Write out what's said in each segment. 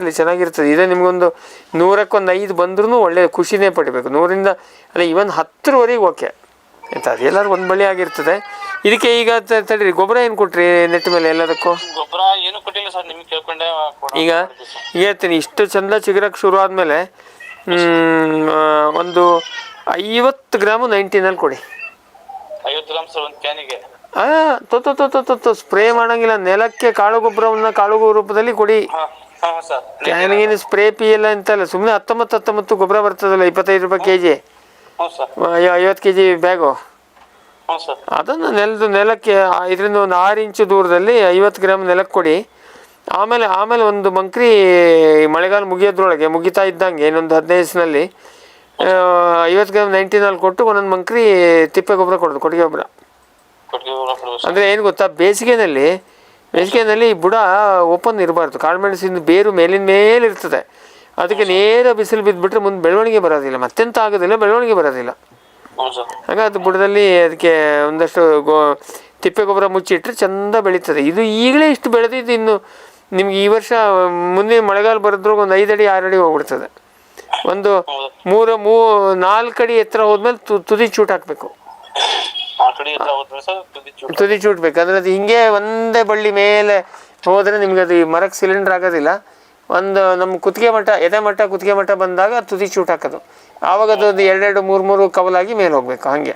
ಅಲ್ಲಿ ಚೆನ್ನಾಗಿರ್ತದೆ. ಇದೇ ನಿಮಗೊಂದು ನೂರಕ್ಕೊಂದು ಐದು ಬಂದ್ರೂ ಒಳ್ಳೆಯ ಖುಷಿನೇ ಪಡಿಬೇಕು. ನೂರಿಂದ ಅಲ್ಲ ಇವನ್ ಹತ್ತರವರೆಗೆ ಓಕೆ. ಆಯ್ತಾ ಅದು ಎಲ್ಲರೂ ಒಂದು ಬಳಿ ಆಗಿರ್ತದೆ. ಇದಕ್ಕೆ ಈಗ ತಡೀರಿ ಗೊಬ್ಬರ ಏನು ಕೊಟ್ರಿ ನೆಟ್ಟ ಮೇಲೆ ಎಲ್ಲದಕ್ಕೂ? ಗೊಬ್ಬರ ಏನು ಕೊಟ್ಟಿಲ್ಲ ಸರ್ ನಿಮ್ಗೆ ಕೇಳ್ಕೊಂಡೆ ಈಗ. ಹೇಳ್ತೀನಿ ಇಷ್ಟು ಚಂದ ಚಿಗುರಕ್ಕೆ ಶುರು ಆದಮೇಲೆ ಒಂದು ಐವತ್ತು ಗ್ರಾಮು ನೈಂಟಿನಲ್ಲಿ ಕೊಡಿ. ಐವತ್ತು ಗ್ರಾಮ್ ಸರ್ ಒಂದು ಕ್ಯಾನಿಗೆ. ಆ ತೊತ್ತು ತೊತ್ತು ತೊತ್ತು ಸ್ಪ್ರೇ ಮಾಡೋಂಗಿಲ್ಲ. ನೆಲಕ್ಕೆ ಕಾಳು ಗೊಬ್ಬರವನ್ನು ಕಾಳು ರೂಪದಲ್ಲಿ ಕೊಡಿ. ಹಾ ಹಾ. ಕ್ಯಾನಿಗೇನು ಸ್ಪ್ರೇ ಪಿ ಎಲ್ಲ ಅಂತಲ್ಲ ಸುಮ್ಮನೆ ಹತ್ತೊಂಬತ್ತು ಹತ್ತೊಂಬತ್ತು ಗೊಬ್ಬರ ಬರ್ತದಲ್ಲ ಇಪ್ಪತ್ತೈದು ರೂಪಾಯಿ ಕೆ ಜಿ ಐವತ್ತು ಕೆ ಜಿ ಬ್ಯಾಗು. ಅದನ್ನು ನೆಲದ ನೆಲಕ್ಕೆ ಇದರಿಂದ ಒಂದು ಆರು ಇಂಚು ದೂರದಲ್ಲಿ ಐವತ್ತು ಗ್ರಾಮ್ ನೆಲಕ್ಕೆ ಕೊಡಿ. ಆಮೇಲೆ ಆಮೇಲೆ ಒಂದು ಮಂಕ್ರಿ ಮಳೆಗಾಲ ಮುಗಿಯೋದ್ರೊಳಗೆ ಮುಗಿತಾ ಇದ್ದಂಗೆ ಇನ್ನೊಂದು ಹದಿನೈದು ದಿವಸದಲ್ಲಿ ಐವತ್ತು ಗ್ರಾಮ್ ನೈಂಟಿನಲ್ಲಿ ಕೊಟ್ಟು ಒಂದೊಂದು ಮಂಕ್ರಿ ತಿಪ್ಪೆ ಗೊಬ್ಬರ ಕೊಡೋದು ಕೊಟ್ಟಿಗೆ ಗೊಬ್ಬರ. ಅಂದರೆ ಏನು ಗೊತ್ತಾ ಬೇಸಿಗೆನಲ್ಲಿ ಬೇಸಿಗೆನಲ್ಲಿ ಬುಡ ಓಪನ್ ಇರಬಾರ್ದು. ಕಾಳುಮೆಣಸಿನ ಬೇರು ಮೇಲಿನ ಮೇಲೆ ಇರ್ತದೆ. ಅದಕ್ಕೆ ನೇರ ಬಿಸಿಲು ಬಿದ್ದುಬಿಟ್ರೆ ಮುಂದೆ ಬೆಳವಣಿಗೆ ಬರೋದಿಲ್ಲ. ಮತ್ತೆಂತ ಆಗೋದಿಲ್ಲ ಬೆಳವಣಿಗೆ ಬರೋದಿಲ್ಲ. ಹಾಗೆ ಅದು ಬುಡದಲ್ಲಿ ಅದಕ್ಕೆ ಒಂದಷ್ಟು ಗೋ ತಿಪ್ಪೆ ಗೊಬ್ಬರ ಮುಚ್ಚಿಟ್ರೆ ಚಂದ ಬೆಳೀತದೆ. ಇದು ಈಗಲೇ ಇಷ್ಟು ಬೆಳೆದಿದ್ದು ಇನ್ನು ನಿಮ್ಗೆ ಈ ವರ್ಷ ಮುಂದಿನ ಮಳೆಗಾಲ ಬರೋದ್ರಾಗ ಒಂದು ಐದು ಅಡಿ ಆರು ಅಡಿ ಹೋಗ್ಬಿಡ್ತದೆ. ಒಂದು ಮೂರು ಮೂ ನಾಲ್ಕು ಅಡಿ ಎತ್ತರ ಹೋದ್ಮೇಲೆ ತು ತುದಿ ಚೂಟ್ ಹಾಕಬೇಕು. ತುದಿ ಚೂಟ್ಬೇಕು ಅಂದ್ರೆ ಅದು ಹಿಂಗೆ ಒಂದೇ ಬಳ್ಳಿ ಮೇಲೆ ಹೋದರೆ ನಿಮ್ಗೆ ಅದು ಈ ಮರಕ್ಕೆ ಸಿಲಿಂಡರ್ ಆಗೋದಿಲ್ಲ. ಒಂದು ನಮ್ಮ ಕುತ್ತಿಗೆ ಮಟ್ಟ ಎದೆ ಮಟ್ಟ ಕುತ್ತಿಗೆ ಮಟ್ಟ ಬಂದಾಗ ತುದಿ ಚೂಟ್ ಹಾಕೋದು. ಆವಾಗ ಅದು ಒಂದು ಎರಡೆರಡು ಮೂರು ಮೂರು ಕವಲಾಗಿ ಮೇಲೆ ಹೋಗ್ಬೇಕು ಹಾಗೆ.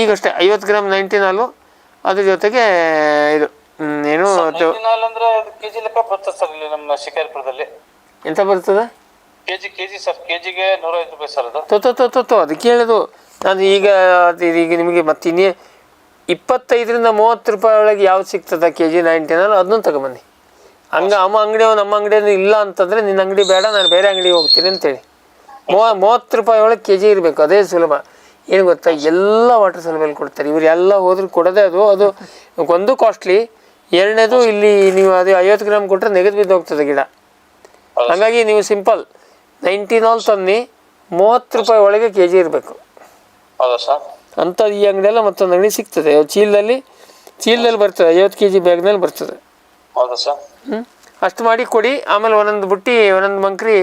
ಈಗಷ್ಟೇ ಐವತ್ತು ಗ್ರಾಮ್ ನೈಂಟಿನಾಲು ಅದ್ರ ಜೊತೆಗೆ ಇದು ಏನು ಅದು ನೈಂಟಿನಾಲ್ ಅಂದ್ರೆ ಕೆಜಿ ಲೆಕ್ಕ ಬರ್ತದೆ ಸರ್ ಇಲ್ಲಿ ನಮ್ಮ ಶಿಕಾರಿಪುರದಲ್ಲಿ. ಎಂತ ಬರ್ತದೆ? ಕೆಜಿ ಕೆಜಿ ಸರ್ ಕೆಜಿಗೆ ನೂರೈವತ್ತು ರೂಪಾಯಿ ಸರ್ ಅದು. ಅದು ತೊ ನಾನು ಈಗ ಅದು ಈಗ ನಿಮಗೆ ಮತ್ತೆ ಇನ್ನೇ ಇಪ್ಪತ್ತೈದರಿಂದ ಮೂವತ್ತು ರೂಪಾಯಿ ಒಳಗೆ ಯಾವ್ದು ಸಿಗ್ತದೆ ಕೆ ಜಿ ನೈಂಟಿನಲ್ಲಿ ಅದನ್ನು ತಗೊಂಬನ್ನಿ. ಹಂಗೆ ಅಮ್ಮ ಅಂಗಡಿ ನಮ್ಮ ಅಂಗಡಿಯಲ್ಲಿ ಇಲ್ಲ ಅಂತಂದರೆ ನಿನ್ನ ಅಂಗಡಿ ಬೇಡ ನಾನು ಬೇರೆ ಅಂಗಡಿಗೆ ಹೋಗ್ತೀನಿ ಅಂತೇಳಿ. ಮೂವ ಮೂವತ್ತು ರೂಪಾಯಿ ಒಳಗೆ ಕೆ ಜಿ ಇರಬೇಕು ಅದೇ ಸುಲಭ. ಏನು ಗೊತ್ತಾ ಎಲ್ಲ ವಾಟರ್ ಸಲುಬಲ್ಲಿ ಕೊಡ್ತಾರೆ. ಇವ್ರು ಎಲ್ಲ ಹೋದ್ರೆ ಕೊಡೋದೇ ಅದು ಅದು ಒಂದು ಕಾಸ್ಟ್ಲಿ ಎರಡನೇದು ಇಲ್ಲಿ ನೀವು ಅದು ಐವತ್ತು ಗ್ರಾಮ್ ಕೊಟ್ಟರೆ ನೆಗೆದು ಬಿದ್ದು ಹೋಗ್ತದೆ ಗಿಡ. ಹಾಗಾಗಿ ನೀವು ಸಿಂಪಲ್ ನೈಂಟಿನಾಲ್ ತನ್ನಿ ಮೂವತ್ತು ರೂಪಾಯಿ ಒಳಗೆ ಕೆ ಜಿ ಇರಬೇಕು. ಹೌದಾ ಸರ್? ಅಂಥದ್ದು ಈ ಅಂಗಡಿಯೆಲ್ಲ ಮತ್ತೊಂದು ಅಂಗಡಿ ಸಿಗ್ತದೆ. ಚೀಲದಲ್ಲಿ ಚೀಲದಲ್ಲಿ ಬರ್ತದೆ. ಐವತ್ತು ಕೆ ಜಿ ಬ್ಯಾಗ್ನಲ್ಲಿ ಬರ್ತದೆ. ಹೌದಾ ಸರ್? ಹ್ಞೂ ಅಷ್ಟು ಮಾಡಿ ಕೊಡಿ. ಆಮೇಲೆ ಒಂದೊಂದು ಬುಟ್ಟಿ ಒಂದೊಂದು ಮಂಕ್ರಿ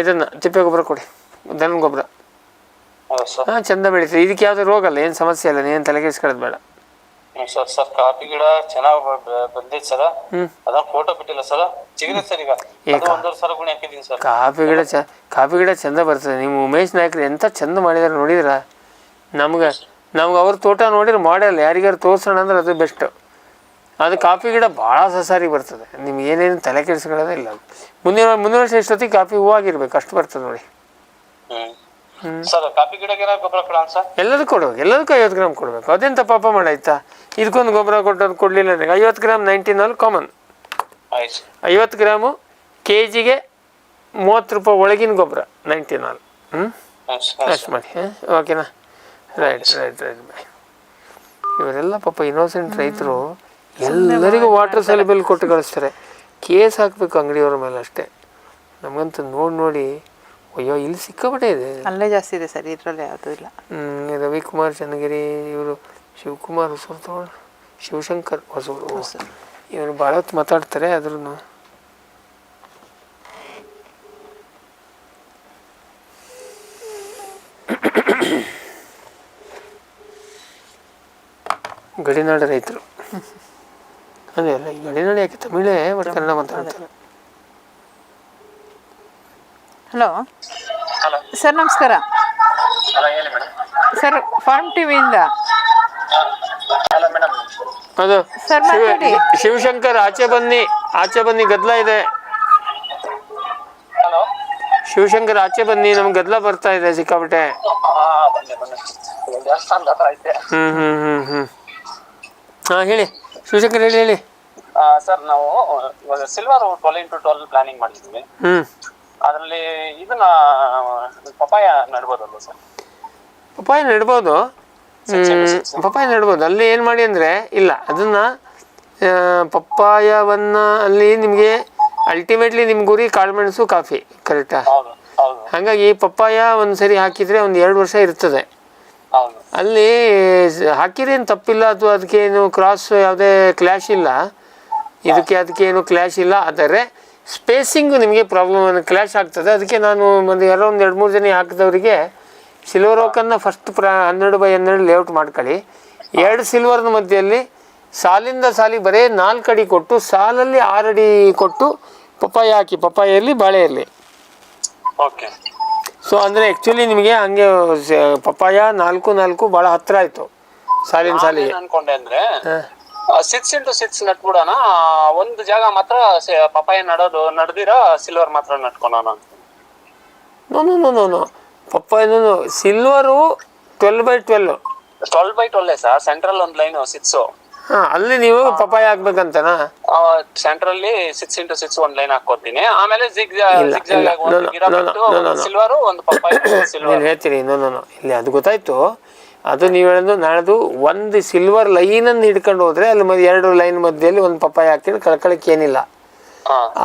ಇದನ್ನು ತಿಪ್ಪೆ ಗೊಬ್ಬರ ಕೊಡಿ. ದನ ಗೊಬ್ಬರ. ಹೌದಾ ಸರ್? ಹಾಂ ಚಂದ ಬೆಳೀತದೆ. ಇದಕ್ಕೆ ಯಾವುದೇ ರೋಗ ಅಲ್ಲ. ಏನು ಸಮಸ್ಯೆ ಇಲ್ಲ. ನೀನು ತಲೆಗೆಡ್ಸ್ಕೊಳ್ಳೋದು ಬೇಡ. ಸರ್. ಸರ್ ಕಾಫಿ ಗಿಡ ಚೆನ್ನಾಗಿ ಬಂದೈತೆ ಸರ್. ಅದನ್ನ ಫೋಟೋ ಬಿಟ್ಟಿಲ್ಲ ಸರ್. ಚಿಗಿದೆ ಸರ್ ಈಗ. ಅದು ಒಂದೂವರೆ ಸಾವಿರ ಗುಣ ಹಾಕಿದ್ದೀನಿ ಸರ್. ಕಾಫಿ ಗಿಡ ಚ ಕಾಫಿ ಗಿಡ ಚಂದ ಬರ್ತದೆ. ನೀವು ಉಮೇಶ್ ನಾಯ್ಕರು ಎಂಥ ಚಂದ ಮಾಡಿದಾರೆ ನೋಡಿದ್ರ? ನಮ್ಗೆ ನಮ್ಗೆ ಅವ್ರ ತೋಟ ನೋಡಿದ್ರೆ ಮಾಡೆಲ್ ಯಾರಿಗಾರು ತೋರ್ಸೋಣ ಅಂದ್ರೆ ಅದು ಬೆಸ್ಟ್ ಅದು ಕಾಫಿ ಗಿಡ ಭಾಳ ಸಸಾರಿ ಬರ್ತದೆ. ನಿಮ್ಗೆ ಏನೇನು ತಲೆ ಕೆಡಿಸ್ಕೊಳ್ಳೋದೇ ಇಲ್ಲ. ಮುಂದಿನ ಮುಂದಿನ ವರ್ಷ ಎಷ್ಟೊತ್ತಿಗೆ ಕಾಫಿ ಹೂವಾಗಿರ್ಬೇಕು ಅಷ್ಟು ಬರ್ತದೆ ನೋಡಿ. ಎಲ್ಲದಕ್ಕೂ ಕೊಡ್ಬೇಕು ಎಲ್ಲದಕ್ಕೂ ಐವತ್ತು ಗ್ರಾಮ್ ಕೊಡ್ಬೇಕು. ಅದೆಂತ ಪಾಪ ಮಾಡಾಯ್ತಾ ಇದಕ್ಕೊಂದು ಗೊಬ್ಬರ ಕೊಟ್ಟು ಕೊಡಲಿಲ್ಲ ನನಗೆ ಐವತ್ತು ಗ್ರಾಮ್ ಅಲ್ಲಿ ಕಾಮನ್ ಐವತ್ತು ಗ್ರಾಮು ಕೆ ಜಿಗೆ ಮೂವತ್ತು ರೂಪಾಯಿ ಒಳಗಿನ ಗೊಬ್ಬರ ನೈನ್ಟೀನ್ ಅಲ್ಲಿ ಹ್ಞೂ ಅಷ್ಟು ಮಾಡಿ. ಹಾಂ ಓಕೆನಾ? ರೈಟ್ ರೈಟ್ ರೈಟ್ ಬಾಯ್ ಇವರೆಲ್ಲ ಪಾಪ ಇನ್ನೋಸೆಂಟ್ ರೈತರು ಎಲ್ಲರಿಗೂ ವಾಟರ್ ಸೆಲೆಬಲ್ ಕೊಟ್ಟು ಕಳಿಸ್ತಾರೆ. ಕೇಸ್ ಹಾಕಬೇಕು ಅಂಗಡಿಯವ್ರ ಮೇಲೆ ಅಷ್ಟೇ. ನಮಗಂತೂ ನೋಡಿ ನೋಡಿ ಅಯ್ಯೋ ಇಲ್ಲಿ ಸಿಕ್ಕಾಪಟ್ಟೆ ಇದೆ. ಅಲ್ಲೇ ಜಾಸ್ತಿ ಇದೆ ಸರ್ ಇದರಲ್ಲಿ ಯಾವುದೂ ಇಲ್ಲ. ಹ್ಞೂ ರವಿಕುಮಾರ್ ಚನ್ನಗಿರಿ ಇವರು ಶಿವಕುಮಾರ್ ಹೊಸೂರು ತಗೊಂಡು ಶಿವಶಂಕರ್ ಹೊಸೂರು. ಇವರು ಭಾಳ ಹೊತ್ತು ಮಾತಾಡ್ತಾರೆ ಆದ್ರೂ ಗಡಿನಾಡ ರೈತರು. ಅದೇ ಅಲ್ಲ ಈ ಗಡಿನಾಡು ಯಾಕೆ ತಮಿಳೇ ಬಟ್ ಕನ್ನಡ ಮಾತಾಡ್ತಾರೆ? ಹಲೋ ಸರ್ ನಮಸ್ಕಾರ. ಹಲೋ ಹೇಳಿ ಮೇಡಮ್ ಸರ್ ಫಾರ್ಮ್ ಟಿವಿಯಿಂದ ಅದು ಸರ್ ಮಾತಾಡಿ. ಶಿವಶಂಕರ್ ಆಚೆ ಬನ್ನಿ ಆಚೆ ಬನ್ನಿ ಗದ್ದಲ ಇದೆ. ಶಿವಶಂಕರ್ ಆಚೆ ಬನ್ನಿ ನಮ್ಗೆ ಗದ್ದಲ ಬರ್ತಾ ಇದೆ ಸಿಕ್ಕಾಪಟ್ಟೆ. ಹ್ಞೂ ಬನ್ನಿ ಬನ್ನಿ. ಹ್ಞೂ ಹ್ಮ್ ಹ್ಮ್ ಹ್ಮ್ ಹ್ಮ್. ಹಾ ಹೇಳಿ. ಶಿವಶಂಕರ್ ಹೇಳಿ ಹೇಳಿ. ಸರ್ ನಾವು ಇವಾಗ silver twelve into twelve planning ಮಾಡಿದ್ವಿ. ಅದರಲ್ಲಿ ಇದನ್ನ ಪಪಾಯ ನೆಡ್ಬೋದಲ್ವ ಸರ್? ಪಪ್ಪಾಯ ನೆಡ್ಬೋದು. ಪಪ್ಪಾಯ ನೆಡ್ಬೋದು. ಅಲ್ಲಿ ಏನು ಮಾಡಿ ಅಂದರೆ ಇಲ್ಲ ಅದನ್ನು ಪಪ್ಪಾಯವನ್ನು ಅಲ್ಲಿ ನಿಮಗೆ ಅಲ್ಟಿಮೇಟ್ಲಿ ನಿಮ್ಮ ಗುರಿ ಕಾಳುಮೆಣಸು ಕಾಫಿ ಕರೆಕ್ಟಾ ಹಾಗಾಗಿ ಪಪ್ಪಾಯ ಒಂದು ಸರಿ ಹಾಕಿದರೆ ಒಂದು ಎರಡು ವರ್ಷ ಇರ್ತದೆ. ಅಲ್ಲಿ ಹಾಕಿರೇನು ತಪ್ಪಿಲ್ಲ ಅದು ಅದಕ್ಕೆ ಏನು ಕ್ರಾಸ್ ಯಾವುದೇ ಕ್ಲ್ಯಾಶ್ ಇಲ್ಲ. ಇದಕ್ಕೆ ಅದಕ್ಕೆ ಏನು ಕ್ಲ್ಯಾಶ್ ಇಲ್ಲ. ಆದರೆ ಸ್ಪೇಸಿಂಗು ನಿಮಗೆ ಪ್ರಾಬ್ಲಮ್ ಕ್ಲ್ಯಾಶ್ ಆಗ್ತದೆ. ಅದಕ್ಕೆ ನಾನು ಒಂದು ಯಾರೋ ಒಂದು ಎರಡು ಮೂರು ಜನ ಹಾಕಿದವರಿಗೆ ಸಿಲ್ವರ್ ಓಕನ್ನು ಫಸ್ಟ್ ಪ್ರ ಹನ್ನೆರಡು ಬೈ ಹನ್ನೆರಡು ಲೇಔಟ್ ಮಾಡ್ಕೊಳ್ಳಿ. ಎರಡು ಸಿಲ್ವರ್ನ ಮಧ್ಯೆಯಲ್ಲಿ ಸಾಲಿಂದ ಸಾಲಿಗೆ ಬರೇ ನಾಲ್ಕು ಅಡಿ ಕೊಟ್ಟು ಸಾಲಲ್ಲಿ ಆರು ಅಡಿ ಕೊಟ್ಟು ಪಪ್ಪಾಯ ಹಾಕಿ ಪಪ್ಪಾಯಲ್ಲಿ ಬಾಳೆ ಇರಲಿ ಓಕೆ. ಸೊ ಅಂದರೆ ಆ್ಯಕ್ಚುಲಿ ನಿಮಗೆ ಹಂಗೆ ಪಪ್ಪಾಯ ನಾಲ್ಕು ನಾಲ್ಕು ಭಾಳ ಹತ್ತಿರ ಆಯಿತು. ಸಾಲಿನ ಸಾಲಿಗೆ. ಅನ್ಕೊಂಡೆ ಅಂದ್ರೆ ಸಿಕ್ಸ್ ಇಂಟು ಸಿಕ್ಸ್ ನಟ್ಬಿಡೋಣ ಒಂದು ಜಾಗ ಮಾತ್ರ ಪಪ್ಪಾಯ ಪಪಾಯ ನಡೋದು ನಡ್ದಿರ ಸಿಲ್ವರ್ ಮಾತ್ರ ನಟ್ಕೊಳೋಣ no no no no no ಪಪ್ಪಾಯನು silver twelve by twelve twelve by twelve sir central ಒಂದು ಲೈನು ಸಿಕ್ಸ್ ಹಾಂ ಅಲ್ಲಿ ನೀವು ಪಪ್ಪಾಯ ಹಾಕ್ಬೇಕಂತನಾ? ಸೆಂಟ್ರಲ್ಲಿ ಸಿಕ್ಸ್ ಇಂಟು ಸಿಕ್ಸ್ ಒಂದ್ ಲೈನ್ ಹಾಕೋತೀನಿ ಆಮೇಲೆ ಜಿಗ್ ಸಿಲ್ವರ್. ಒಂದು no. ಸಿಲ್ವರು ಹೇಳ್ತೀನಿ ಇನ್ನೊಂದು ಇಲ್ಲಿ ಅದು ಗೊತ್ತಾಯ್ತು. ಅದು ನೀವು ಹೇಳೋದು ನಾಳೆದು ಒಂದು ಸಿಲ್ವರ್ ಲೈನ್ ಅನ್ನು ಹಿಡ್ಕೊಂಡು ಹೋದ್ರೆ ಅಲ್ಲಿ ಮದ್ ಎರಡು ಲೈನ್ ಮಧ್ಯದಲ್ಲಿ ಒಂದು ಪಪ್ಪಾಯ ಹಾಕ್ತೀನಿ ಕಳ್ಕೊಳಕ್ಕೆ ಏನಿಲ್ಲ.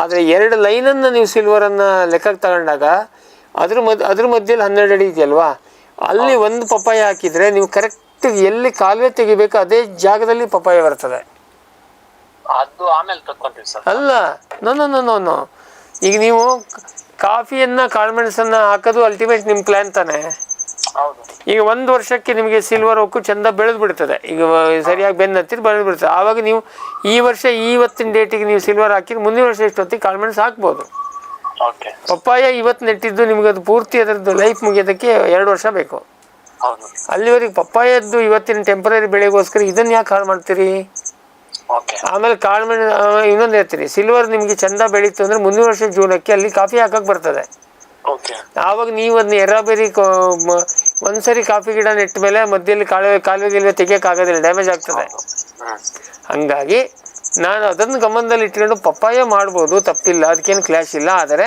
ಆದ್ರೆ ಎರಡು ಲೈನ್ ಅನ್ನ ನೀವು ಸಿಲ್ವರ್ ಅನ್ನ ಲೆಕ್ಕಕ್ಕೆ ತಗೊಂಡಾಗ ಅದ್ರ ಮದ್ ಅದ್ರ ಮಧ್ಯದಲ್ಲಿ ಹನ್ನೆರಡು ಅಡಿ ಇದೆಯಲ್ವಾ? ಅಲ್ಲಿ ಒಂದು ಪಪ್ಪಾಯ ಹಾಕಿದರೆ ನೀವು ಕರೆಕ್ಟ್ ಎಲ್ಲಿ ಕಾಲುವೆ ತೆಗಿಬೇಕು ಅದೇ ಜಾಗದಲ್ಲಿ ಪಪ್ಪಾಯ ಬರ್ತದೆ. ಅದು ಆಮೇಲೆ ತಕ್ಕೊಂತೀವಿ ಸರ್. ಅಲ್ಲ no no no no no ಈಗ ನೀವು ಕಾಫಿಯನ್ನು ಕಾಳುಮೆಣಸನ್ನು ಹಾಕೋದು ಅಲ್ಟಿಮೇಟ್ ನಿಮ್ಮ ಪ್ಲ್ಯಾನ್ ತಾನೆ? ಈಗ ಒಂದು ವರ್ಷಕ್ಕೆ ನಿಮಗೆ ಸಿಲ್ವರ್ ಹೋಗು ಚಂದ ಬೆಳೆದು ಬಿಡ್ತದೆ ಈಗ ಸರಿಯಾಗಿ ಬೆನ್ನು ಹತ್ತಿರ ಬೆಳೆದು ಬಿಡ್ತದೆ ಆವಾಗ ನೀವು ಈ ವರ್ಷ ಇವತ್ತಿನ ಡೇಟಿಗೆ ನೀವು ಸಿಲ್ವರ್ ಹಾಕಿದ್ರೆ ಮುಂದಿನ ವರ್ಷ ಎಷ್ಟೊತ್ತಿಗೆ ಕಾಳುಮೆಣಸು ಹಾಕ್ಬೋದು? ಪಪ್ಪಾಯ ಇವತ್ತು ನೆಟ್ಟಿದ್ದು ನಿಮ್ಗೆ ಅದು ಪೂರ್ತಿ ಅದರದ್ದು ಲೈಫ್ ಮುಗಿಯೋದಕ್ಕೆ ಎರಡು ವರ್ಷ ಬೇಕು. ಅಲ್ಲಿವರೆಗೆ ಪಪ್ಪಾಯದ್ದು ಇವತ್ತಿನ ಟೆಂಪರರಿ ಬೆಳೆಗೋಸ್ಕರ ಇದನ್ನ ಯಾಕೆ ಹಾಳು ಮಾಡ್ತೀರಿ? ಆಮೇಲೆ ಆಮೇಲೆ ಕಾಳುಮೆಣಸು ಇನ್ನೊಂದು ಹೇಳ್ತೀರಿ ಸಿಲ್ವರ್ ನಿಮಗೆ ಚಂದ ಬೆಳೀತು ಅಂದ್ರೆ ಮುಂದಿನ ವರ್ಷ ಜೂನಕ್ಕೆ ಅಲ್ಲಿ ಕಾಫಿ ಹಾಕಕ್ಕೆ ಬರ್ತದೆ. ಆವಾಗ ನೀವು ಅದನ್ನ ಎರಾಬೇರಿ ಒಂದ್ಸರಿ ಕಾಫಿ ಗಿಡ ನೆಟ್ಟ ಮೇಲೆ ಮಧ್ಯದಲ್ಲಿ ಕಾಲುವೆ ಕಾಲುವೆ ತೆಗಿಯಕ್ ಆಗೋದಿಲ್ಲ ಡ್ಯಾಮೇಜ್ ಆಗ್ತದೆ. ಹಾಗಾಗಿ ನಾನು ಅದನ್ನು ಗಮನದಲ್ಲಿ ಇಟ್ಕೊಂಡು ಪಪ್ಪಾಯ ಮಾಡ್ಬೋದು ತಪ್ಪಿಲ್ಲ ಅದಕ್ಕೇನು ಕ್ಲಾಶ್ ಇಲ್ಲ. ಆದರೆ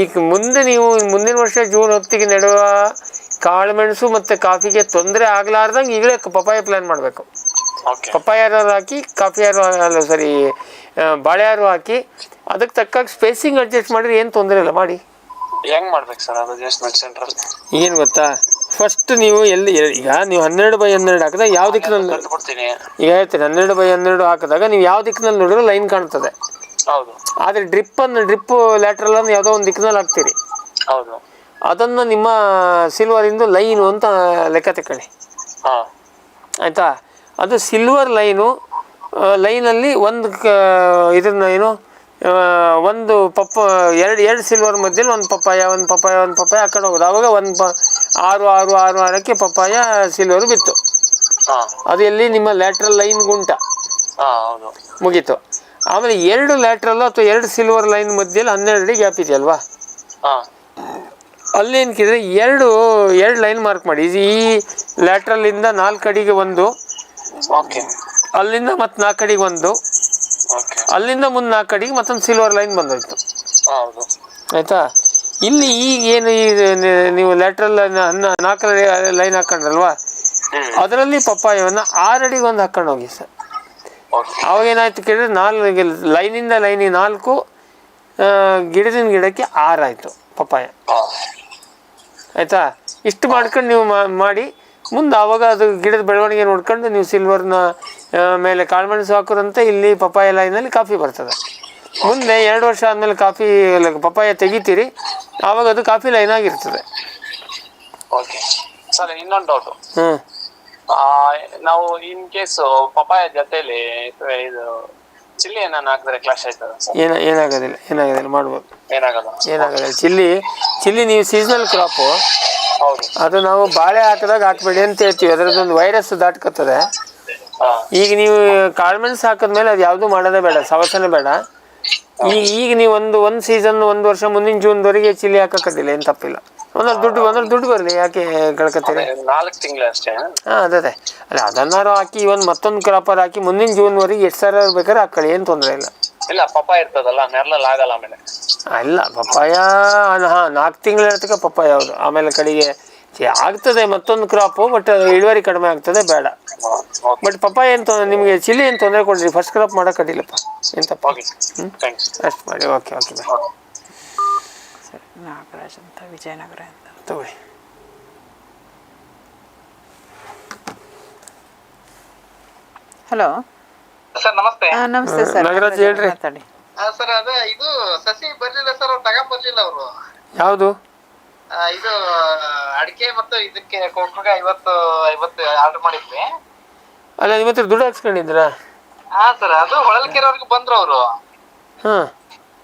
ಈಗ ಮುಂದೆ ನೀವು ಮುಂದಿನ ವರ್ಷ ಜೂನ್ ಹೊತ್ತಿಗೆ ನೆಡುವ ಕಾಳುಮೆಣಸು ಮತ್ತು ಕಾಫಿಗೆ ತೊಂದರೆ ಆಗಲಾರ್ದಂಗೆ ಈಗಲೇ ಪಪ್ಪಾಯ ಪ್ಲ್ಯಾನ್ ಮಾಡಬೇಕು. ಓಕೆ ಪಪ್ಪಾಯ ಯಾರು ಹಾಕಿ ಕಾಫಿ ಯಾರು ಅಲ್ಲ ಸರಿ ಬಾಳೆ ಯಾರು ಹಾಕಿ ಅದಕ್ಕೆ ತಕ್ಕಾಗಿ ಸ್ಪೇಸಿಂಗ್ ಅಡ್ಜಸ್ಟ್ ಮಾಡಿದ್ರೆ ಏನು ತೊಂದರೆ ಇಲ್ಲ ಮಾಡಿ. ಹೆಂಗೆ ಮಾಡ್ಬೇಕು ಸರ್ ಅದು ಜಸ್ಟ್ ಸೆಂಟ್ರಲ್ ಏನು ಗೊತ್ತಾ? ಫಸ್ಟ್ ನೀವು ಎಲ್ಲಿ ಈಗ ನೀವು ಹನ್ನೆರಡು ಬೈ ಹನ್ನೆರಡು ಹಾಕಿದಾಗ ಯಾವ ದಿಕ್ಕಿನಲ್ಲಿ ಕೊಡ್ತೀನಿ ಈಗ ಹೇಳ್ತೀನಿ ಹನ್ನೆರಡು ಬೈ ಹನ್ನೆರಡು ಹಾಕಿದಾಗ ನೀವು ಯಾವ ದಿಕ್ಕಿನಲ್ಲಿ ನೋಡಿದ್ರೆ ಲೈನ್ ಕಾಣ್ತದೆ. ಹೌದು. ಆದರೆ ಡ್ರಿಪ್ಪನ್ನು ಲ್ಯಾಟ್ರಲ್ ಅನ್ನು ಯಾವುದೋ ಒಂದು ದಿಕ್ಕಿನಲ್ಲಿ ಹಾಕ್ತೀರಿ. ಹೌದು. ಅದನ್ನು ನಿಮ್ಮ ಸಿಲ್ವರಿಂದು ಲೈನು ಅಂತ ಲೆಕ್ಕ ತಗೊಳ್ಳಿ ಹಾಂ. ಆಯಿತಾ? ಅದು ಸಿಲ್ವರ್ ಲೈನು ಲೈನಲ್ಲಿ ಒಂದು ಕ ಇದನ್ನ ಏನು ಒಂದು ಪಪ್ಪ ಎರಡು ಎರಡು ಸಿಲ್ವರ್ ಮಧ್ಯದಲ್ಲಿ ಒಂದು ಪಪ್ಪಾಯ ಒಂದು ಪಪ್ಪಾಯ ಒಂದು ಪಪ್ಪಾಯ ಹಾಕೊಂಡು ಹೋಗೋದು. ಆವಾಗ ಒಂದು ಪ ಆರು ಆರು ಆರು ಆರಕ್ಕೆ ಪಪ್ಪಾಯ ಸಿಲ್ವರು ಬಿತ್ತು. ಅದು ಎಲ್ಲಿ? ನಿಮ್ಮ ಲ್ಯಾಟ್ರಲ್ ಲೈನ್ ಗುಂಟ. ಮುಗೀತು. ಆಮೇಲೆ ಎರಡು ಲ್ಯಾಟ್ರಲ್ ಅಥವಾ ಎರಡು ಸಿಲ್ವರ್ ಲೈನ್ ಮಧ್ಯದಲ್ಲಿ ಹನ್ನೆರಡು ಅಡಿ ಗ್ಯಾಪ್ ಇದೆಯಲ್ವಾ ಅಲ್ಲಿ ಏನಕ್ಕಿದ್ರೆ ಎರಡು ಎರಡು ಲೈನ್ ಮಾರ್ಕ್ ಮಾಡಿ. ಇದು ಈ ಲ್ಯಾಟ್ರಲ್ಲಿಂದ ನಾಲ್ಕು ಅಡಿಗೆ ಒಂದು. ಓಕೆ. ಅಲ್ಲಿಂದ ಮತ್ತು ನಾಲ್ಕು ಅಡಿಗೆ ಒಂದು. ಅಲ್ಲಿಂದ ಮುಂದೆ ನಾಲ್ಕು ಅಡಿಗೆ ಮತ್ತೊಂದು ಸಿಲ್ವರ್ ಲೈನ್ ಬಂದೋಯ್ತು. ಆಯಿತಾ? ಇಲ್ಲಿ ಈಗ ಏನು ನೀವು ಲ್ಯಾಟ್ರಲ್ ನಾಲ್ಕು ಲೈನ್ ಹಾಕೊಂಡ್ರಲ್ವಾ? ಅದರಲ್ಲಿ ಪಪ್ಪಾಯವನ್ನು ಆರು ಅಡಿಗೆ ಒಂದು ಹಾಕೊಂಡು ಹೋಗಿ ಸರ್. ಅವಾಗ ಏನಾಯ್ತು ಕೇಳಿದ್ರೆ ನಾಲ್ಕು ಲೈನಿಂದ ಲೈನಿಗೆ ನಾಲ್ಕು ಗಿಡದಿಂದ ಗಿಡಕ್ಕೆ ಆರಾಯ್ತು ಪಪ್ಪಾಯ. ಆಯ್ತಾ? ಇಷ್ಟು ಮಾಡ್ಕೊಂಡು ನೀವು ಮಾಡಿ ಮುಂದೆ ಆವಾಗ ಅದು ಗಿಡದ ಬೆಳವಣಿಗೆ ನೋಡ್ಕೊಂಡು ನೀವು ಸಿಲ್ವರ್ನ ಮೇಲೆ ಕಾಳುಮೆಣಸು ಹಾಕೋದಂತೆ ಇಲ್ಲಿ ಪಪ್ಪಾಯ ಲೈನಲ್ಲಿ ಕಾಫಿ ಬರ್ತದೆ. ಮುಂದೆ ಎರಡು ವರ್ಷ ಆದಮೇಲೆ ಕಾಫಿ ಪಪ್ಪಾಯ ತೆಗಿತೀರಿ ಆವಾಗ ಅದು ಕಾಫಿ ಲೈನ್ ಆಗಿರ್ತದೆ. ಓಕೆ ಸರ್ ಇನ್ನೊಂದು ಡೌಟು ಹ್ಞೂ ನಾವು ಇನ್ ಕೇಸ್ ಪಪಾಯ ಜೊತೆಲಿ ಇದು ಚಿಲ್ಲಿ ಏನಾನ ಹಾಕಿದ್ರೆ ಕ್ಲಾಶ್ ಆಯ್ತದ ಏನ ಏನಾಗೋದಿಲ್ಲ ಏನಾಗೋದಿಲ್ಲ ಮಾಡ್ಬೋದು. ಏನಾಗಲ್ಲ ಏನಾಗೋದಿಲ್ಲ ಚಿಲ್ಲಿ ಚಿಲ್ಲಿ ನೀವು ಸೀಸನಲ್ ಕ್ರಾಪು ಅದು ನಾವು ಬಾಳೆ ಹಾಕಿದಾಗ ಹಾಕ್ಬೇಡಿ ಅಂತ ಹೇಳ್ತೀವಿ. ಅದರದ್ದೊಂದು ವೈರಸ್ ದಾಟ್ಕೋತದೆ. ಈಗ ನೀವು ಕಾಳುಮೆಣಸು ಹಾಕಿದ್ಮೇಲೆ ಅದು ಯಾವುದೂ ಮಾಡೋದೇ ಬೇಡ ಸವಸನೆ ಬೇಡ. ಈಗ ಈಗ ನೀವು ಒಂದು ಒಂದು ಸೀಸನ್ ಒಂದು ವರ್ಷ ಮುಂದಿನ ಜೂನ್ವರೆಗೆ ಚಿಲ್ಲಿ ಹಾಕಕ್ಕಾಗಿಲ್ಲ ಏನು ತಪ್ಪಿಲ್ಲ. ಒಂದೊಂದು ದುಡ್ಡು ಒಂದ್ರ ದುಡ್ಡು ಬರಲಿ ಯಾಕೆ ಕಳ್ಕೊತೀರಿ ನಾಲ್ಕು ತಿಂಗಳು ಅಷ್ಟೇ. ಹಾಂ ಅದೇ ಅಲ್ಲ ಅದನ್ನಾರು ಹಾಕಿ ಒಂದು ಮತ್ತೊಂದು ಕ್ರಾಪರ್ ಹಾಕಿ ಮುಂದಿನ ಜೂನ್ವರೆಗೆ ಎಷ್ಟು ಸಾವಿರ ಬೇಕಾದ್ರೆ ಹಾಕೊಳ್ಳಿ ಏನು ತೊಂದರೆ ಇಲ್ಲ. ಇಲ್ಲ ಪಪ್ಪಾಯ ಇರ್ತದಲ್ಲ ನೆರಳಲ್ಲಿ ಆಗಲ್ಲ ಆಮೇಲೆ. ಇಲ್ಲ ಪಪ್ಪಾಯ ಹಾ ನಾಲ್ಕು ತಿಂಗಳು ಇರ್ತಕ್ಕ ಪಪ್ಪಾಯ ಅವರು ಆಮೇಲೆ ಕಡೆಗೆ ಆಗ್ತದೆ ಮತ್ತೊಂದು ಕ್ರಾಪು ಬಟ್ ಇಳುವರಿ ಕಡಿಮೆ ಆಗ್ತದೆ ಬೇಡ. ಬಟ್ ಪಪ್ಪಾಯ ಏನು ತೊಂದ್ರೆ ನಿಮಗೆ ಚಿಲ್ಲಿ ಏನು ತೊಂದರೆ ಕೊಡ್ರಿ ಫಸ್ಟ್ ಕ್ರಾಪ್ ಮಾಡಕ್ ಏನು ಎಂತ ಥ್ಯಾಂಕ್ಸ್ ಅಷ್ಟು ಮಾಡಿ ಓಕೆ ಓಕೆ ಬಾಯ್ ಸರಿ ನಾಗರಾಜ್ ಅಂತ ವಿಜಯನಗರ ಅಂತ. ತಗೊಳ್ಳಿ. ಹಲೋ ಸರ್ ನಮಸ್ತೆ. ಹಾಂ ನಮಸ್ತೆ ಸರ್. ನಾಗರಾಜ್ ಹೇಳ್ರಿ. ಮಾತಾಡಿ. ಸರ್ ಅದೇ ಇದು ಸಸಿ ಬರ್ಲಿಲ್ಲ ಸರ್ ಅವ್ರು ತಗೊಂಡ್ ಬರ್ಲಿಲ್ಲ ಅವರು. ಯಾವುದು? ಇದು ಅಡಿಕೆ ಮತ್ತು ಇದಕ್ಕೆ ಕೊಟ್ರಾಗ ಐವತ್ತು ಐವತ್ತು ಆರ್ಡರ್ ಮಾಡಿದ್ವಿ. ಅಲ್ಲ ನಿಮ್ಮ ಹತ್ರ ದುಡ್ಡು ಹಾಕ್ಸ್ಕೊಂಡಿದ್ರ ಹಾ ಸರ್ ಅದು ಹೊಳಲ್ಕೆರೆವರೆಗೂ ಬಂದ್ರು ಅವರು. ಹಾಂ.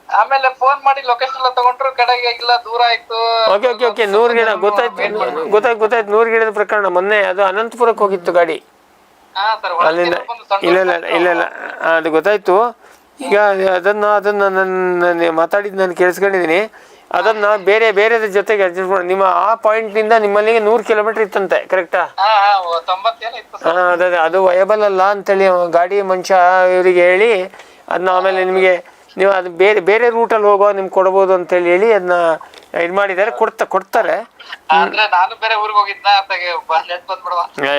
ಆಮೇಲೆ ಫೋನ್ ಮಾಡಿ ಲೊಕೇಶನ್ ಎಲ್ಲ ತಗೊಂಡ್ರು ಕಡೆಗೆ ಇಲ್ಲ ದೂರ ಆಯ್ತು. ಓಕೆ ಓಕೆ ಓಕೆ ನೂರು ಗಿಡ ಗೊತ್ತಾಯ್ತು. ಗೊತ್ತಾಯ್ತು ಗೊತ್ತಾಯ್ತು ನೂರು ಗಿಡದ ಪ್ರಕರಣ. ಮೊನ್ನೆ ಅದು ಅನಂತಪುರಕ್ಕೆ ಹೋಗಿತ್ತು ಗಾಡಿ. ಅಲ್ಲಿಂದ ಇಲ್ಲ ಇಲ್ಲ ಇಲ್ಲ ಇಲ್ಲ. ಅದು ಗೊತ್ತಾಯ್ತು. ಈಗ ಅದನ್ನು ಅದನ್ನು ನನ್ನ ಮಾತಾಡಿದ್ದು ನಾನು ಕೇಳಿಸ್ಕೊಂಡಿದ್ದೀನಿ. ಅದನ್ನ ಬೇರೆ ಬೇರೆ ಜೊತೆಗೆ ಅಡ್ಜಸ್ಟ್ ಮಾಡಿ. ನಿಮ್ಮ ಆ ಪಾಯಿಂಟ್ನಿಂದ ನಿಮ್ಮಲ್ಲಿಗೆ ನೂರು ಕಿಲೋಮೀಟರ್ ಇತ್ತಂತೆ ಕರೆಕ್ಟಾ ಅದೇ ಅದು. ವಯಬಲ್ ಅಲ್ಲ ಅಂತೇಳಿ ಗಾಡಿ ಮನುಷ್ಯ ಇವರಿಗೆ ಹೇಳಿ ಅದನ್ನ ಆಮೇಲೆ ನಿಮಗೆ ನೀವು ಅದು ಬೇರೆ ಬೇರೆ ರೂಟಲ್ಲಿ ಹೋಗೋ ನಿಮ್ಗೆ ಕೊಡ್ಬೋದು ಅಂತೇಳಿ ಹೇಳಿ ಅದನ್ನ ಇದು ಮಾಡಿದ್ದಾರೆ ಕೊಡ್ತಾ ಕೊಡ್ತಾರೆ. ನಾನು ಬೇರೆ ಊರಿಗೆ ಹೋಗಿದ್ನ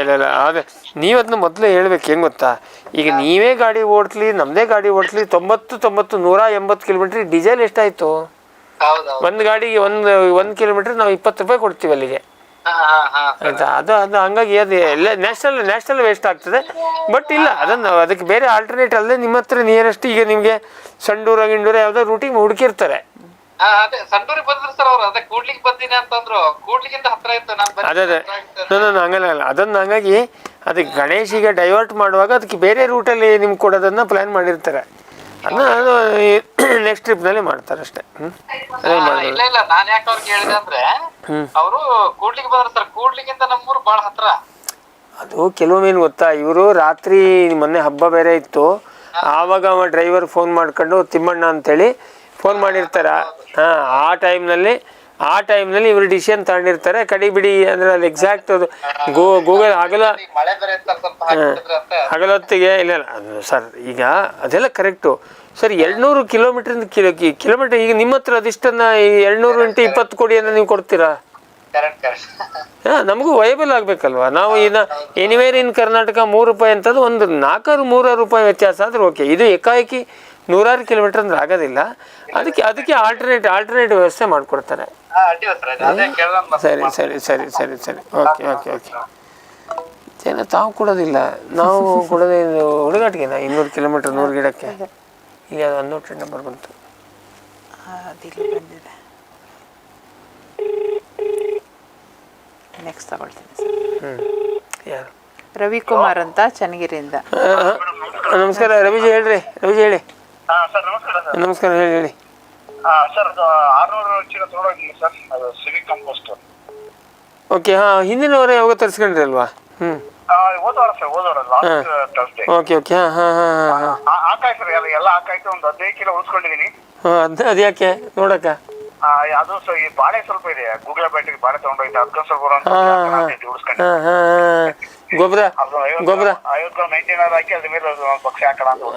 ಇಲ್ಲ ಇಲ್ಲ ಅದೇ ನೀವು ಅದನ್ನ ಮೊದಲು ಹೇಳ್ಬೇಕು ಹೆಂಗೆ ಗೊತ್ತಾ? ಈಗ ನೀವೇ ಗಾಡಿ ಓಡಿಸ್ಲಿ ನಮ್ಮದೇ ಗಾಡಿ ಓಡಿಸ್ಲಿ ತೊಂಬತ್ತು ತೊಂಬತ್ತು ನೂರ ಎಂಬತ್ತು ಕಿಲೋಮೀಟ್ರ್ ಡೀಸೆಲ್ ಎಷ್ಟಾಯಿತು? ಒಂದು ಗಾಡಿಗೆ ಒಂದು ಒಂದು ಕಿಲೋಮೀಟ್ರ್ ನಾವು ಇಪ್ಪತ್ತು ರೂಪಾಯಿ ಕೊಡ್ತೀವಿ ಅಲ್ಲಿಗೆ. ಆಯ್ತಾ? ಅದು ಅದು ಹಂಗಾಗಿ ಅದು ಎಲ್ಲ ನ್ಯಾಷನಲ್ ನ್ಯಾಷನಲ್ ವೇಸ್ಟ್ ಆಗ್ತದೆ. ಬಟ್ ಇಲ್ಲ ಅದನ್ನು ಅದಕ್ಕೆ ಬೇರೆ ಆಲ್ಟರ್ನೇಟ್ ಅಲ್ಲದೆ ನಿಮ್ಮ ಹತ್ರ ನಿಯರೆಸ್ಟ್ ಈಗ ನಿಮಗೆ ಸಂಡೂರ ಗಿಂಡೂರ ಯಾವುದೋ ರೂಟಿಗೆ ಹುಡುಕಿರ್ತಾರೆ. ಅದೇ ಸಂಡೂರಿಗೆ ಬಂದ್ರು ಸರ್ ಅವ್ರು. ಅದೇ ಕೂಡ್ಲಿಗೆ ಬಂದಿನಿ ಅಂತಂದ್ರು. ಕೂಡ್ಲಿಗಿಂತ ಹತ್ರ ಇತ್ತು. ನಾನು ಅದೇ ಅದೇ. ನಾನು ಹಂಗಲ್ಲ ಅಲ್ಲ ಅದನ್ನು ಹಂಗಾಗಿ ಅದಕ್ಕೆ ಗಣೇಶಿಗೆ ಡೈವರ್ಟ್ ಮಾಡುವಾಗ ಅದಕ್ಕೆ ಬೇರೆ ರೂಟಲ್ಲಿ ನಿಮ್ಗೆ ಕೊಡೋದನ್ನ ಪ್ಲ್ಯಾನ್ ಮಾಡಿರ್ತಾರೆ. ಅದನ್ನ ನೆಕ್ಸ್ಟ್ ಟ್ರಿಪ್ನಲ್ಲಿ ಮಾಡ್ತಾರೆ ಅಷ್ಟೇ. ಇಲ್ಲ ಇಲ್ಲ. ನಾನ್ ಯಾಕೆ ಅವ್ರಿಗೆ ಹೇಳಿದೆ ಅಂದ್ರೆ ಅವರು ಕೂಡ್ಲಿಗೆ ಬಂದ್ರು ಸರ್. ಕೂಡ್ಲಿಗಿಂತ ನಮ್ಮೂರು ಬಹಳ ಹತ್ರ. ಅದು ಕೆಲವೊಮ್ಮೆ ಗೊತ್ತಾ ಇವರು ರಾತ್ರಿ ಮೊನ್ನೆ ಹಬ್ಬ ಬೇರೆ ಇತ್ತು. ಆವಾಗ ಅವ ಡ್ರೈವರ್ ಫೋನ್ ಮಾಡ್ಕೊಂಡು ತಿಮ್ಮಣ್ಣ ಅಂತೇಳಿ ಫೋನ್ ಮಾಡಿರ್ತಾರೆ. ಹಾಂ ಆ ಟೈಮ್ನಲ್ಲಿ ಆ ಟೈಮ್ನಲ್ಲಿ ಇವರು ಡಿಸಿಷನ್ ತಗೊಂಡಿರ್ತಾರೆ. ಕಡಿ ಬಿಡಿ ಅಂದ್ರೆ ಅದು ಎಕ್ಸಾಕ್ಟ್ ಅದು. ಗೂ ಗೂಗಲ್ ಹಗಲ ಹಗಲೊತ್ತಿಗೆ ಇಲ್ಲ ಇಲ್ಲ ಸರ್ ಈಗ ಅದೆಲ್ಲ ಕರೆಕ್ಟು ಸರ್ ಎರಡ್ನೂರು ಕಿಲೋಮೀಟ್ರಿಂದ ಕಿಲೋ ಕಿಲೋಮೀಟರ್ ಈಗ ನಿಮ್ಮ ಹತ್ರ ಅದಿಷ್ಟನ್ನ ಈ ಎರಡುನೂರು ಇಂಟು ಇಪ್ಪತ್ತು ಅಂತ ನೀವು ಕೊಡ್ತೀರಾ? ಹಾಂ ನಮಗೂ ವಯಬಲ್ ಆಗಬೇಕಲ್ವಾ? ನಾವು ಇನ್ನು ಎನಿವೇರ್ ಇನ್ ಕರ್ನಾಟಕ ಮೂರು ರೂಪಾಯಿ ಅಂತದ್ದು ಒಂದು ನಾಲ್ಕಾರು ಮೂರಾರು ರೂಪಾಯಿ ವ್ಯತ್ಯಾಸ ಆದ್ರೆ ಓಕೆ ಇದು ಏಕಾಏಕಿ ನೂರಾರು ಕಿಲೋಮೀಟರ್ ಅಂದ್ರೆ ಆಗೋದಿಲ್ಲ. ಅದಕ್ಕೆ ಅದಕ್ಕೆ ಆಲ್ಟರ್ನೇಟ್ ಆಲ್ಟರ್ನೇಟ್ ವ್ಯವಸ್ಥೆ ಮಾಡಿಕೊಡ್ತಾರೆ. ಸರ್ ಸರಿ ಸರಿ ಸರಿ ಸರಿ ಸರಿ. Okay okay okay. ಜನ ತಾವು ಕೊಡೋದಿಲ್ಲ. ನಾವು ಕೊಡೋದೇ ಇದು ಹುಡುಗಾಟಿಗೆನಾ? ಇನ್ನೂರು ಕಿಲೋಮೀಟರ್ ನೂರು ಗಿಡಕ್ಕೆ? ಈಗ ಅದು ಟ್ರೆಂಡ್ ನಂಬರ್ ಬಂತು. ನೆಕ್ಸ್ಟ್ ತಗೊಳ್ತೀನಿ ಸರ್. ಹ್ಞೂ ಯಾರು? ರವಿಕುಮಾರ್ ಅಂತ ಚನ್ನಗಿರಿಯಿಂದ. ನಮಸ್ಕಾರ ರವಿಜಿ ಹೇಳ್ರಿ. ರವಿಜಿ ಹೇಳಿ. ಹಾ ಸರ್ ನಮಸ್ಕಾರ ಸರ್. ನಮಸ್ಕಾರ ಹೇಳಿ ಹೇಳಿ. ಹಾ ಸರ್ ಅದು ಆರ್ನೂರು ಚೀಲ ತೊಗೊಂಡೋಗಿದ್ದೀನಿ ಸರ್. ಅದು ಸಿವಿಕ್ ಕಂಪೋಸ್ಟ್ ಓಕೆ ಹಾಂ ಹಿಂದಿನವರೇ ಯಾವಾಗ ತರಿಸ್ಕೊಂಡ್ರಿ ಅಲ್ವಾ? ಹ್ಞೂ ಓದೋರ ಸರ್ ಓದೋರ ಲಾಸ್ಟ್ ಥರ್ಸ್ಡೇ ಓಕೆ ಓಕೆ ಹಾಂ ಹಾಂ ಹಾಂ ಹಾಂ ಹಾಕಾಯ್ತು ಸರ್ ಎಲ್ಲ ಎಲ್ಲ ಹಾಕಾಯ್ತು ಒಂದು ಹದಿನೈದು ಕಿಲೋ ಉಳಿಸ್ಕೊಂಡಿದ್ದೀನಿ ಹಾಂ ಅದು ಅದು ಯಾಕೆ? ನೋಡಕ್ಕ. ಆ, ಅದು ಸರ್ ಈ ಬಾಳೆ ಸ್ವಲ್ಪ ಇದೆ. ಗೂಗಲ್ ಬ್ಯಾಟ್ರಿ ಬಾಳೆ ತಗೊಂಡೋಗಿದ್ದೆ ಅದಕ್ಕೆ ಸ್ವಲ್ಪ ಒಂದು ಹಾಂ ಹಾಂ. ಉಳಿಸ್ಕೊಂಡು ಹಾಂ ಹಾಂ. ಗೊಬ್ಬರ? ಗೊಬ್ಬರ?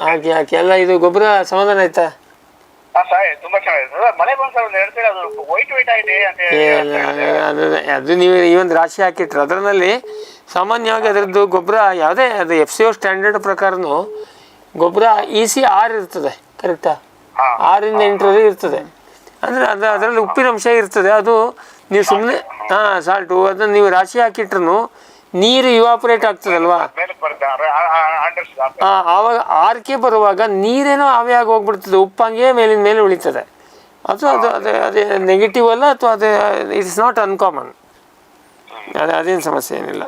ಹಾಕಿ. ಹಾಕಿ ಎಲ್ಲ ಇದು ಗೊಬ್ಬರ ಸಮಾಧಾನ ಆಯ್ತಾ? ಅದು ನೀವು ಈ ಒಂದು ರಾಶಿ ಹಾಕಿಟ್ರಿ ಅದರಲ್ಲಿ ಸಾಮಾನ್ಯವಾಗಿ ಅದರದ್ದು ಗೊಬ್ಬರ ಯಾವುದೇ ಅದು ಎಫ್ ಸಿ ಒ ಸ್ಟ್ಯಾಂಡರ್ಡ್ ಪ್ರಕಾರನು ಗೊಬ್ಬರ ಇ ಸಿ ಆರ್ ಇರ್ತದೆ ಕರೆಕ್ಟಾ. ಆರಿಂದ ಎಂಟರವರೆಗೆ ಇರ್ತದೆ. ಅಂದರೆ ಅದು ಅದರಲ್ಲಿ ಉಪ್ಪಿನ ಅಂಶ ಇರ್ತದೆ. ಅದು ನೀವು ಸುಮ್ಮನೆ ಹಾಂ ಸಾಲ್ಟು. ಅದನ್ನ ನೀವು ರಾಶಿ ಹಾಕಿಟ್ರು ನೀರು ಇವಾಪರೇಟ್ ಆಗ್ತದಲ್ವಾ? ಆವಾಗ ಆರ್ಕೆ ಬರುವಾಗ ನೀರೇನೋ ಆವಿಯಾಗಿ ಹೋಗ್ಬಿಡ್ತದೆ ಉಪ್ಪಂಗೆ ಮೇಲಿನ ಮೇಲೆ ಉಳಿತದೆ. ಅದು ಅದು ಅದೇ ಅದೇ ನೆಗೆಟಿವ್ ಅಲ್ಲ ಅಥವಾ ಅದೇ ಇಟ್ಸ್ ನಾಟ್ ಅನ್ಕಾಮನ್ ಅದೇ ಅದೇನು ಸಮಸ್ಯೆ ಏನಿಲ್ಲ.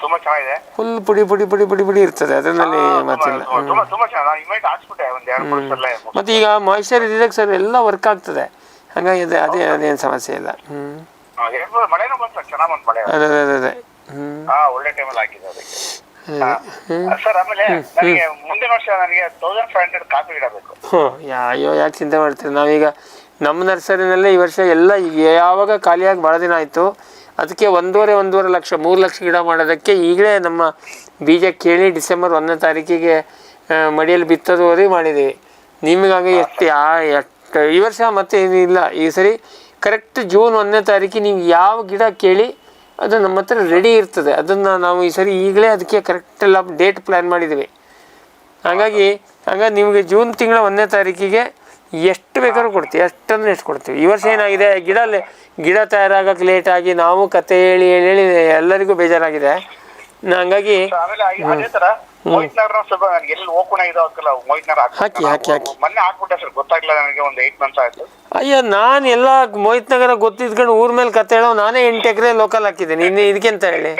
ತುಂಬಾ ಚೆನ್ನಾಗಿದೆ. ಫುಲ್ ಪುಡಿ ಪುಡಿ ಪುಡಿ ಪುಡಿ ಪುಡಿ ಇರ್ತದೆ ಅದರಲ್ಲಿ ಮತ್ತಿಲ್ಲ. ಮತ್ತು ಈಗ ಮಾಯಿಶ್ಚರ್ ಇದ್ದಾಗ ಸರ್ ಎಲ್ಲ ವರ್ಕ್ ಆಗ್ತದೆ. ಹಾಗಾಗಿ ಅದೇ ಅದೇ ಅದೇನು ಸಮಸ್ಯೆ ಇಲ್ಲ. ಹ್ಞೂ ಎರಡು ಮೂರು ಮಳೆನೂ ಬಂತು ಸರ್ ಚೆನ್ನಾಗ್ ಬಂತು ಮಳೆ. ಅದೇ ಅದೇ ಅದೇ ಅದೇ. ಹ್ಞೂ ಹಾ ಒಳ್ಳೆ ಟೈಮಲ್ಲಿ ಹಾಕಿದೆ ಅದಕ್ಕೆ. ಸರ್ ಆಮೇಲೆ ನನಗೆ ಮುಂದಿನ ವರ್ಷ ನನಗೆ ತೌಸಂಡ್ ಫೈವ್ ಹಂಡ್ರೆಡ್ ಕಾಫಿ ಗಿಡ ಹ್ಞೂ ಅಯ್ಯೋ ಯಾಕೆ ಚಿಂತೆ ಮಾಡ್ತೀರಿ? ನಾವೀಗ ನಮ್ಮ ನರ್ಸರಿನಲ್ಲೇ ಈ ವರ್ಷ ಎಲ್ಲ ಯಾವಾಗ ಖಾಲಿಯಾಗಿ ಭಾಳ ದಿನ ಆಯ್ತು ಅದಕ್ಕೆ ಒಂದೂವರೆ ಒಂದೂವರೆ ಲಕ್ಷ ಮೂರು ಲಕ್ಷ ಗಿಡ ಮಾಡೋದಕ್ಕೆ ಈಗಲೇ ನಮ್ಮ ಬೀಜ ಕೇಳಿ ಡಿಸೆಂಬರ್ ಒಂದನೇ ತಾರೀಕಿಗೆ ಮಡಿಯಲ್ಲಿ ಬಿತ್ತದವರೆಗೆ ಮಾಡಿದ್ದೀವಿ. ನಿಮಗಾಗಿ ಎಷ್ಟು ಯಾ ಎಷ್ಟು ಈ ವರ್ಷ ಮತ್ತೆ ಇಲ್ಲ. ಈ ಸರಿ ಕರೆಕ್ಟ್ ಜೂನ್ ಒಂದನೇ ತಾರೀಕಿಗೆ ನೀವು ಯಾವ ಗಿಡ ಕೇಳಿ ಅದು ನಮ್ಮ ಹತ್ರ ರೆಡಿ ಇರ್ತದೆ. ಅದನ್ನು ನಾವು ಈ ಸರಿ ಈಗಲೇ ಅದಕ್ಕೆ ಕರೆಕ್ಟ್ ಎಲ್ಲ ಡೇಟ್ ಪ್ಲ್ಯಾನ್ ಮಾಡಿದ್ದೀವಿ. ಹಾಗಾಗಿ ಹಾಗಾಗಿ ನಿಮಗೆ ಜೂನ್ ತಿಂಗಳ ಒಂದನೇ ತಾರೀಕಿಗೆ ಎಷ್ಟು ಬೇಕಾದ್ರೂ ಕೊಡ್ತೀವಿ. ಎಷ್ಟಂದ್ರೆ ಎಷ್ಟು ಕೊಡ್ತೀವಿ ಈ ವರ್ಷ ಏನಾಗಿದೆ? ಗಿಡ ಗಿಡ ತಯಾರಾಗಕ್ಕೆ ಲೇಟ್ ಆಗಿ ನಾವು ಕತೆ ಹೇಳಿ ಹೇಳಿ ಹೇಳಿ ಎಲ್ಲರಿಗೂ ಬೇಜಾರಾಗಿದೆ. ಹಂಗಾಗಿ ಸ್ವಲ್ಪ ನನಗೆ ಎಲ್ಲಿ ಓಪನ್ ನಗರ ಹಾಕಿ, ಹಾಕಿ, ಹಾಕಿ. ಮೊನ್ನೆ ಹಾಕ್ಬಿಟ್ಟೆ ಸರ್ ಗೊತ್ತಾಗ್ಲಿಲ್ಲ ನನಗೆ ಒಂದು ಏಟ್ ಮಂತ್ಸ್ ಆಯ್ತು. ಅಯ್ಯ ನಾನು ಎಲ್ಲ ಮೋಹಿತ್ ನಗರ ಗೊತ್ತಿದ್ಕೊಂಡು ಊರ ಮೇಲೆ ಕತೆ ಹೇಳೋ ನಾನೇ ಎಂಟು ಎಕರೆ ಲೋಕಲ್ ಹಾಕಿದ್ದೀನಿ. ಇನ್ನು ಇದಕ್ಕೆಂತ ಹೇಳಿ?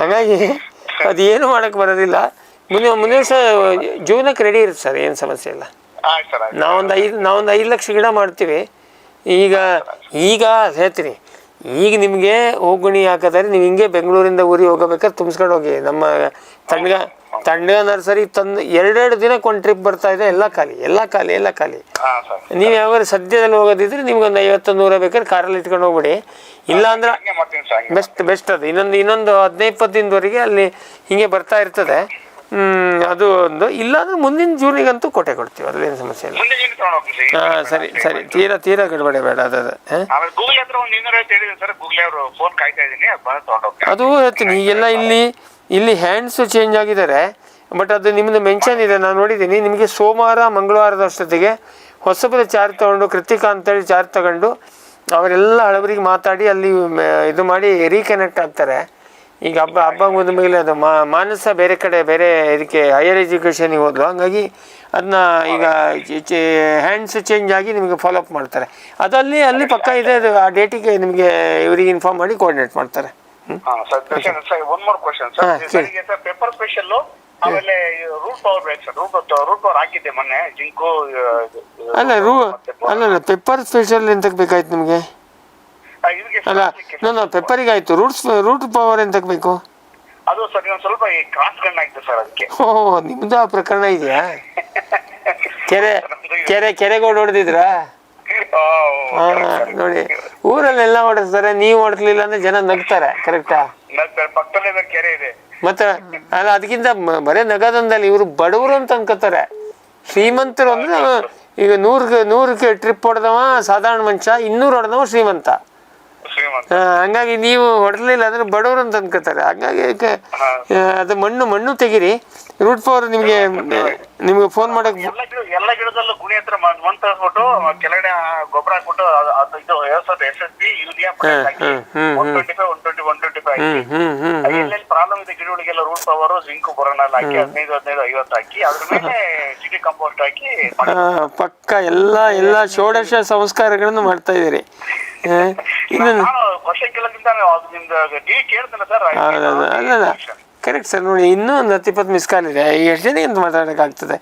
ಹಾಗಾಗಿ ಅದೇನು ಮಾಡಕ್ಕೆ ಬರೋದಿಲ್ಲ. ಮುಂದೆ ಮುಂದಿನ ವರ್ಷ ಜೀವನಕ್ಕೆ ರೆಡಿ ಇರುತ್ತೆ ಸರ್ ಏನು ಸಮಸ್ಯೆ ಇಲ್ಲ. ಆಯ್ತು ಸರ್ ಆಯ್ತು ನಾವೊಂದು ಐದು ನಾವೊಂದು ಐದು ಲಕ್ಷ ಗಿಡ ಮಾಡ್ತೀವಿ. ಈಗ ಈಗ ಹೇಳ್ತೀನಿ. ಈಗ ನಿಮಗೆ ಹೋಗುಣಿ ಹಾಕಿದ್ರೆ ನೀವು ಹಿಂಗೆ ಬೆಂಗಳೂರಿಂದ ಊರಿಗೆ ಹೋಗಬೇಕಾದ್ರೆ ತುಂಬಿಸ್ಕೊಂಡು ಹೋಗಿ. ನಮ್ಮ ತಂಡ್ಗ ತಂಡ್ಗ ನರ್ಸರಿ ತಂದು ಎರಡೆರಡು ದಿನಕ್ಕೆ ಒಂದು ಟ್ರಿಪ್ ಬರ್ತಾ ಇದೆ ಎಲ್ಲ ಖಾಲಿ ಎಲ್ಲ ಖಾಲಿ ಎಲ್ಲ ಖಾಲಿ. ನೀವು ಯಾವಾಗ ಸದ್ಯದಲ್ಲಿ ಹೋಗೋದಿದ್ರೆ ನಿಮ್ಗೊಂದು ಐವತ್ತು ನೂರ ಬೇಕಾದ್ರೆ ಕಾರಲ್ಲಿ ಇಟ್ಕೊಂಡು ಹೋಗ್ಬಿಡಿ. ಇಲ್ಲ ಅಂದ್ರೆ ಹಂಗೆ ಮಾಡ್ತೀನಿ ಬೆಸ್ಟ್ ಬೆಸ್ಟ್ ಅದು. ಇನ್ನೊಂದು ಇನ್ನೊಂದು ಹದಿನೈದು ಇಪ್ಪತ್ತು ದಿನದವರೆಗೆ ಅಲ್ಲಿ ಹಿಂಗೆ ಬರ್ತಾ ಇರ್ತದೆ. ಹ್ಮ್, ಅದು ಒಂದು. ಇಲ್ಲಾಂದ್ರೆ ಮುಂದಿನ ಜೂನಿಗಂತೂ ಕೊಟ್ಟೆ ಕೊಡ್ತೀವಿ ಅದ್ರೇನು ಸಮಸ್ಯೆ ಇಲ್ಲ. ಹಾಂ ಸರಿ ಸರಿ. ತೀರಾ ತೀರಾ ಗಡಬಡೆ ಬೇಡ ಅದು ಅದು ಹೇಳ್ತೀನಿ ಈಗೆಲ್ಲ ಇಲ್ಲಿ ಇಲ್ಲಿ ಹ್ಯಾಂಡ್ಸು ಚೇಂಜ್ ಆಗಿದ್ದಾರೆ ಬಟ್ ಅದು ನಿಮ್ಮದು ಮೆನ್ಷನ್ ಇದೆ, ನಾನು ನೋಡಿದ್ದೀನಿ. ನಿಮಗೆ ಸೋಮವಾರ, ಮಂಗಳವಾರದ ಅಷ್ಟೊತ್ತಿಗೆ ಹೊಸಬರ ಚಾರ್ಜ್ ತೊಗೊಂಡು, ಕೃತಿಕಾ ಅಂತೇಳಿ ಚಾರ್ಜ್ ತಗೊಂಡು ಅವರೆಲ್ಲ ಹಳಬರಿಗೆ ಮಾತಾಡಿ ಅಲ್ಲಿ ಇದು ಮಾಡಿ ರೀಕನೆಕ್ಟ್ ಆಗ್ತಾರೆ. ಈಗ ಹಬ್ಬ ಹಬ್ಬ ಮುಂದ ಮೇಲೆ ಅದು ಮಾನಸ ಬೇರೆ ಕಡೆ, ಬೇರೆ ಇದಕ್ಕೆ ಹೈಯರ್ ಎಜುಕೇಷನಿಗೆ ಹೋದ್ಲು ಹಂಗಾಗಿ ಅದನ್ನ ಈಗ ಹ್ಯಾಂಡ್ಸ್ ಚೇಂಜ್ ಆಗಿ ನಿಮಗೆ ಫಾಲೋ ಅಪ್ ಮಾಡ್ತಾರೆ. ಅದಲ್ಲಿ ಅಲ್ಲಿ ಪಕ್ಕ ಇದೆ, ಅದು ಆ ಡೇಟಿಗೆ ನಿಮಗೆ ಇವರಿಗೆ ಇನ್ಫಾರ್ಮ್ ಮಾಡಿ ಕೋಆರ್ಡಿನೇಟ್ ಮಾಡ್ತಾರೆ. ಹ್ಞೂ ಹಾ sir sir one more question ಹಾ, ಸರ್. ನನಗೆ ಸರ್ ಪೇಪರ್ ಸ್ಪೆಷಲ್ ಆಮೇಲೆ ರೂಟ್ ಪವರ್ ಬೇಕು ಸರ್ ರೂಟ್ ರೂಟ್ ಪವರ್ ಹಾಕಿದ್ದೆ ಮೊನ್ನೆ ಜಿಂಕು ಅಲ್ಲ ರೂ ಅಲ್ಲ ಪೆಪ್ಪರ್ ಸ್ಪೆಷಲ್ ಎಂತಕ್ಕೆ ಬೇಕಾಯ್ತು ನಿಮಗೆ? ಅಲ್ಲ ನಾನು ಪೆಪ್ಪರಿಗೆ ಆಯಿತು. ರೂಟ್ಸ್ ರೂಟ್ ಪವರ್ ಎಂತಕ್ಕೆ ಬೇಕು? ಅದು ಸರ್ ನೀವು ಸ್ವಲ್ಪ ಈ ಕ್ರಾಸ್ ಗಂಡ್ ಆಯ್ತು ಸರ್ ಅದಕ್ಕೆ. ಓ ನಿಮ್ದು ಆ ಪ್ರಕರಣ ಇದೆಯಾ? ಕೆರೆ ಕೆರೆ ಕೆರೆಗೆ ಓಡಾಡ್ದಿದ್ರಾ ಆ, ಹಾ ನೋಡಿ. ಊರಲ್ಲೆಲ್ಲ ಓಡಿಸ್ತಾರೆ ನೀವು ಓಡಿಸ್ಲಿಲ್ಲ ಅಂದ್ರೆ ಜನ ನಗ್ತಾರೆ ಕರೆಕ್ಟಾ ಪಕ್ಕದಲ್ಲೇ ಕೆರೆ ಇದೆ. ಮತ್ತೆ ಅಲ್ಲ ಅದಕ್ಕಿಂತ ಬರೀ ನಗದಂದಲ್ಲಿ ಇವರು ಬಡವರು ಅಂತ ಅನ್ಕೋತಾರೆ. ಶ್ರೀಮಂತರು ಅಂದ್ರೆ ಈಗ ನೂರ್ಗೆ ನೂರಕ್ಕೆ ಟ್ರಿಪ್ ಹೊಡೆದವ ಸಾಧಾರಣ ಮನುಷ್ಯ ಇನ್ನೂರು ಹೊಡೆದವ ಶ್ರೀಮಂತ. ಹಂಗಾಗಿ ನೀವು ಹೊಡೆಲಿಲ್ಲ ಅಂದ್ರೆ ಬಡವರು ಅಂತ ಅನ್ಕೋತಾರೆ. ಹಂಗಾಗಿ ಅದು ಮಣ್ಣು ಮಣ್ಣು ತೆಗೀರಿ. ರೂಟ್ ಫೋರ್ ನಿಮಗೆ ನಿಮಗೆ ಫೋನ್ ಮಾಡಕ್ ಎಲ್ಲ ಗಿಡ ಎಲ್ಲ ಗಿಡದಲ್ಲೂ ಗುಣಿ ಹತ್ರ ಮಣ್ಣು ಕೊಟ್ಟು ಕೆಳಗಡೆ ಗೊಬ್ಬರ ಹಾಕ್ಬಿಟ್ಟು ಅದು- ಅದು ಇದು ವ್ಯವಸ್ಥೆ S S B urea hmm, one twenty five one twenty one twenty five hmm hmm hmm ಎಲ್ಲೆಲ್ಲಿ ಪ್ರಾಬ್ಲಮ್ ಇದೆ ಗಿಡಗಳಿಗೆಲ್ಲ ರೂಟ್ ಪವರ್ ಜಿಂಕ್ ಬರೋಣ ಹಾಕಿ ಹದಿನೈದು ಹದಿನೈದು ಐವತ್ತು ಹಾಕಿ ಅದ್ರ ಮೇಲೆ ಸಿಟಿ ಕಂಪೋಸ್ಟ್ ಹಾಕಿ. ಆ, ಪಕ್ಕ ಎಲ್ಲ ಎಲ್ಲ ಷೋಡಶ ಸಂಸ್ಕಾರಗಳನ್ನು ಮಾಡ್ತಾ ಇದ್ದೀರಿ. ಆ, ಇನ್ನು ನಾನು ವರ್ಷ ಕೇಳೋದ್ರಿಂದ ಅದು ನಿಮ್ದು ಡಿ ಕೇಳ್ತೇನೆ ಸರ್ ಹೌದೌದು. ಅಲ್ಲಲ್ಲ ಕರೆಕ್ಟ್ ಸರ್ ನೋಡಿ ಇನ್ನೂ ಒಂದು ಹತ್ತು ಇಪ್ಪತ್ತು ಮಿಸ್ ಕಾಲ್ ಇದೆ ಎಷ್ಟು ಜನಕ್ಕೆ ಮಾತಾಡೋಕ್ಕಾಗ್ತದೆ?